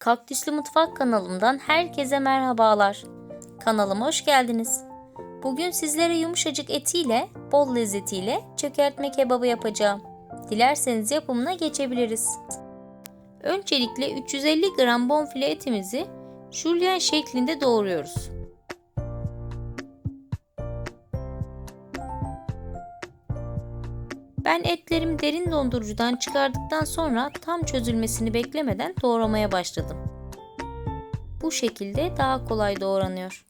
Kaktüslü Mutfak kanalımdan herkese merhabalar. Kanalıma hoş geldiniz. Bugün sizlere yumuşacık etiyle, bol lezzetiyle çökertme kebabı yapacağım. Dilerseniz yapımına geçebiliriz. Öncelikle 350 gram bonfile etimizi jülyen şeklinde doğruyoruz. Ben etlerimi derin dondurucudan çıkardıktan sonra tam çözülmesini beklemeden doğramaya başladım. Bu şekilde daha kolay doğranıyor.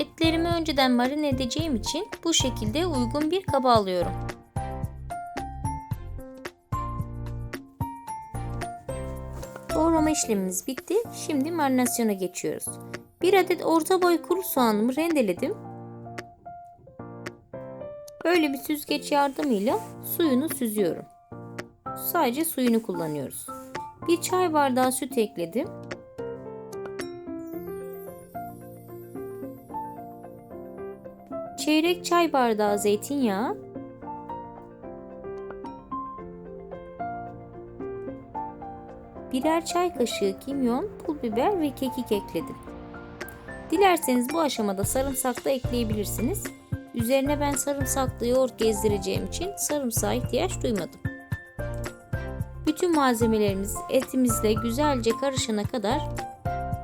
Etlerimi önceden marine edeceğim için bu şekilde uygun bir kaba alıyorum. Doğrama işlemimiz bitti. Şimdi marinasyona geçiyoruz. Bir adet orta boy kuru soğanımı rendeledim. Böyle bir süzgeç yardımıyla suyunu süzüyorum. Sadece suyunu kullanıyoruz. Bir çay bardağı süt ekledim. Çeyrek çay bardağı zeytinyağı, birer çay kaşığı kimyon, pul biber ve kekik ekledim. Dilerseniz bu aşamada sarımsak da ekleyebilirsiniz. Üzerine ben sarımsaklı yoğurt gezdireceğim için sarımsağa ihtiyaç duymadım. Bütün malzemelerimiz etimizle güzelce karışana kadar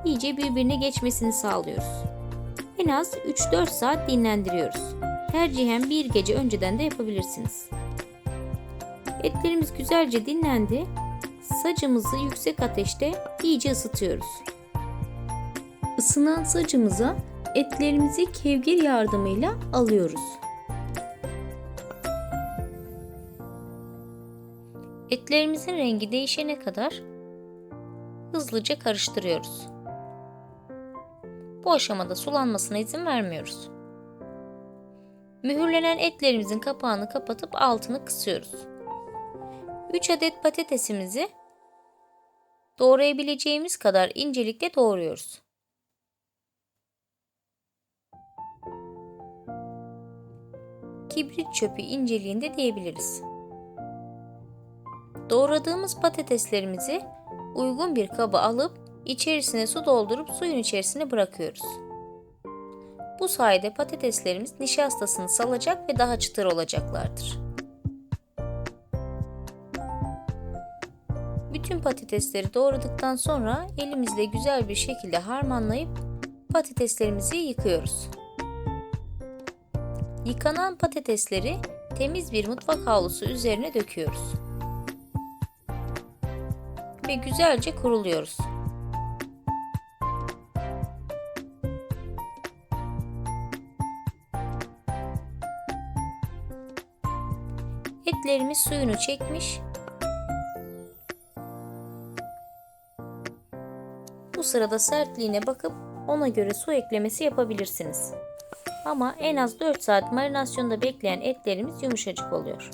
iyice birbirine geçmesini sağlıyoruz. En az 3-4 saat dinlendiriyoruz. Tercihen bir gece önceden de yapabilirsiniz. Etlerimiz güzelce dinlendi. Sacımızı yüksek ateşte iyice ısıtıyoruz. Isınan sacımıza etlerimizi kevgir yardımıyla alıyoruz. Etlerimizin rengi değişene kadar hızlıca karıştırıyoruz. Bu aşamada sulanmasına izin vermiyoruz. Mühürlenen etlerimizin kapağını kapatıp altını kısıyoruz. 3 adet patatesimizi doğrayabileceğimiz kadar incelikle doğruyoruz. Kibrit çöpü inceliğinde diyebiliriz. Doğradığımız patateslerimizi uygun bir kaba alıp içerisine su doldurup suyun içerisine bırakıyoruz. Bu sayede patateslerimiz nişastasını salacak ve daha çıtır olacaklardır. Bütün patatesleri doğradıktan sonra elimizle güzel bir şekilde harmanlayıp patateslerimizi yıkıyoruz. Yıkanan patatesleri temiz bir mutfak havlusu üzerine döküyoruz. Ve güzelce kuruluyoruz. Etlerimiz suyunu çekmiş. Sırada sertliğine bakıp ona göre su eklemesi yapabilirsiniz. Ama en az 4 saat marinasyonda bekleyen etlerimiz yumuşacık oluyor.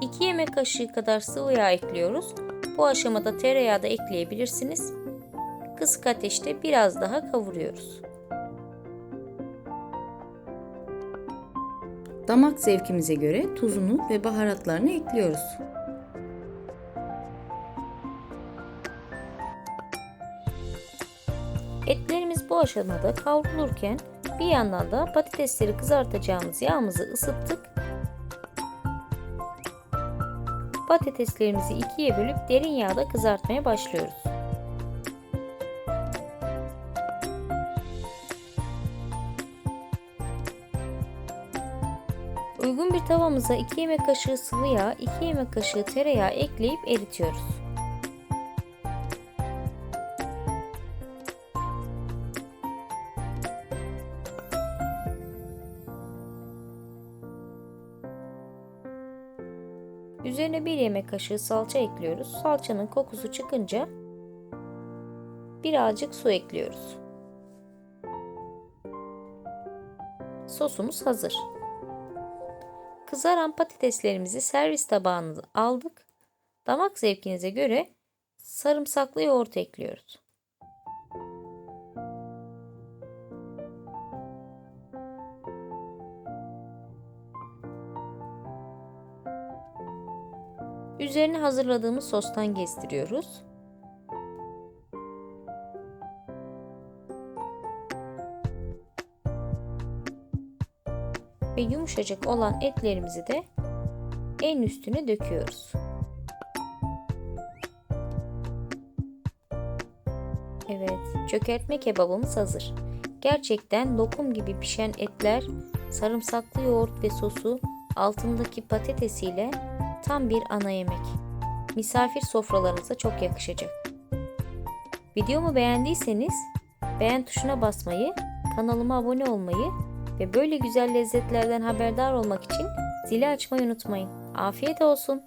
2 yemek kaşığı kadar sıvı yağ ekliyoruz. Bu aşamada tereyağı da ekleyebilirsiniz. Kısık ateşte biraz daha kavuruyoruz. Damak zevkimize göre tuzunu ve baharatlarını ekliyoruz. Etlerimiz bu aşamada kavrulurken bir yandan da patatesleri kızartacağımız yağımızı ısıttık. Patateslerimizi ikiye bölüp derin yağda kızartmaya başlıyoruz. Uygun bir tavamıza 2 yemek kaşığı sıvı yağ, 2 yemek kaşığı tereyağı ekleyip eritiyoruz. Üzerine 1 yemek kaşığı salça ekliyoruz. Salçanın kokusu çıkınca birazcık su ekliyoruz. Sosumuz hazır. Kızaran patateslerimizi servis tabağına aldık. Damak zevkinize göre sarımsaklı yoğurt ekliyoruz. Üzerine hazırladığımız sostan gezdiriyoruz. Ve yumuşacık olan etlerimizi de en üstüne döküyoruz. Evet, çökertme kebabımız hazır. Gerçekten lokum gibi pişen etler, sarımsaklı yoğurt ve sosu altındaki patatesiyle tam bir ana yemek. Misafir sofralarınıza çok yakışacak. Videomu beğendiyseniz beğen tuşuna basmayı, kanalıma abone olmayı ve böyle güzel lezzetlerden haberdar olmak için zili açmayı unutmayın. Afiyet olsun.